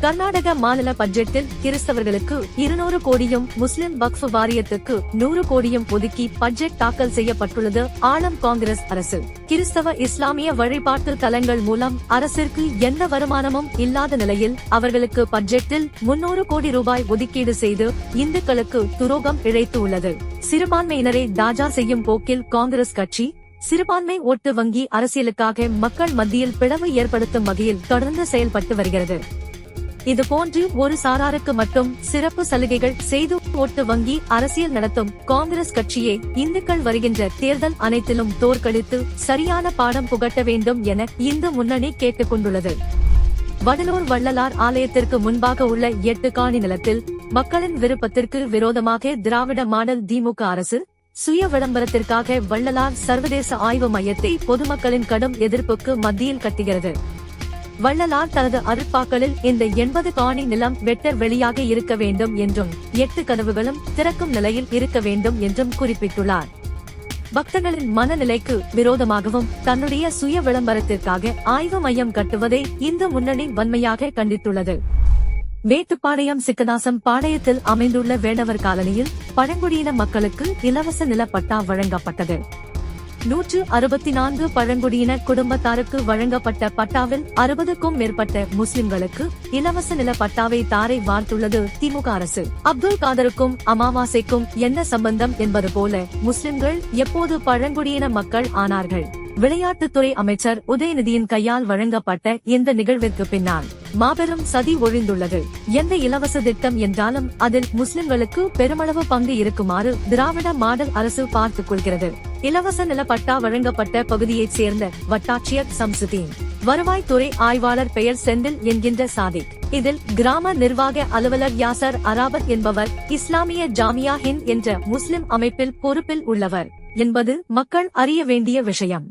கர்நாடக மாநில பட்ஜெட்டில் கிறிஸ்தவர்களுக்கு இருநூறு கோடியும் முஸ்லிம் வக்ஃப் வாரியத்துக்கு நூறு கோடியும் ஒதுக்கி பட்ஜெட் தாக்கல் செய்யப்பட்டுள்ளது ஆளும் காங்கிரஸ் அரசு. கிறிஸ்தவ இஸ்லாமிய வழிபாட்டு தலங்கள் மூலம் அரசிற்கு எந்த வருமானமும் இல்லாத நிலையில் அவர்களுக்கு பட்ஜெட்டில் முன்னூறு கோடி ரூபாய் ஒதுக்கீடு செய்து இந்துக்களுக்கு துரோகம் இழைத்து உள்ளது. சிறுபான்மையினரை தாஜா செய்யும் போக்கில் காங்கிரஸ் கட்சி சிறுபான்மை ஓட்டு வங்கி அரசியலுக்காக மக்கள் மத்தியில் பிளவு ஏற்படுத்தும் வகையில் தொடர்ந்து செயல்பட்டு வருகிறது. இதுபோன்று ஒரு சாராருக்கு மட்டும் சிறப்பு சலுகைகள் செய்து ஓட்டு வங்கி அரசியல் நடத்தும் காங்கிரஸ் கட்சியை இந்துக்கள் வருகின்ற தேர்தல் அனைத்திலும் தோற்கடித்து சரியான பாடம் புகட்ட வேண்டும் என இந்து முன்னணி கேட்டுக் கொண்டுள்ளது வடலூர் வள்ளலார் ஆலயத்திற்கு முன்பாக உள்ள எட்டு காணி நிலத்தில் மக்களின் விருப்பத்திற்கு விரோதமாக திராவிட மாடல் திமுக அரசு சுய விளம்பரத்திற்காக வள்ளலார் சர்வதேச ஆய்வு மையத்தை பொதுமக்களின் கடும் எதிர்ப்புக்கு மத்தியில் கட்டுகிறது. வள்ளலார் தனது அருட்பாக்களில் இந்த எண்பது காணி நிலம் வெட்ட வெளியாக இருக்க வேண்டும் என்றும் எட்டு கதவுகளும் திறக்கும் நிலையில் இருக்க வேண்டும் என்றும் குறிப்பிட்டுள்ளார். பக்தர்களின் மனநிலைக்கு விரோதமாகவும் தன்னுடைய சுய விளம்பரத்திற்காக ஆய்வு மையம் கட்டுவதை இந்து முன்னணி வன்மையாக கண்டித்துள்ளது. மேட்டுப்பாளையம் சிக்கதாசம் பாளையத்தில் அமைந்துள்ள வேடவர் காலனியில் பழங்குடியின மக்களுக்கு இலவச நிலப்பட்டா வழங்கப்பட்டது. நூற்று அறுபத்தி நான்கு பழங்குடியின குடும்பத்தாருக்கு வழங்கப்பட்ட பட்டாவில் அறுபதுக்கும் மேற்பட்ட முஸ்லிம்களுக்கு இலவச நில பட்டாவை தாரை வார்த்துள்ளது திமுக அரசு. அப்துல் காதருக்கும் அமாவாசைக்கும் என்ன சம்பந்தம் என்பது போல முஸ்லிம்கள் எப்போது பழங்குடியின மக்கள் ஆனார்கள்? விளையாட்டுத்துறை அமைச்சர் உதயநிதியின் கையால் வழங்கப்பட்ட இந்த நிகழ்விற்கு பின்னால். மாபெரும் சதி ஒழிந்துள்ளது. எந்த இலவச திட்டம் என்றாலும் அதில் முஸ்லிம்களுக்கு பெருமளவு பங்கு இருக்குமாறு திராவிட மாடல் அரசு பார்த்துக் கொள்கிறது. இலவச நிலப்பட்டா வழங்கப்பட்ட பகுதியைச் சேர்ந்த வட்டாட்சியர் சம்சுதீன் வருவாய்த்துறை ஆய்வாளர் பெயர் செந்தில் என்கின்ற சாதிக் இதில் கிராம நிர்வாக அலுவலர் யாசர் அராபத் என்பவர் இஸ்லாமிய ஜாமியா ஹிந்த் என்ற முஸ்லிம் அமைப்பில் பொறுப்பில் உள்ளவர் என்பது மக்கள் அறிய வேண்டிய விஷயம்.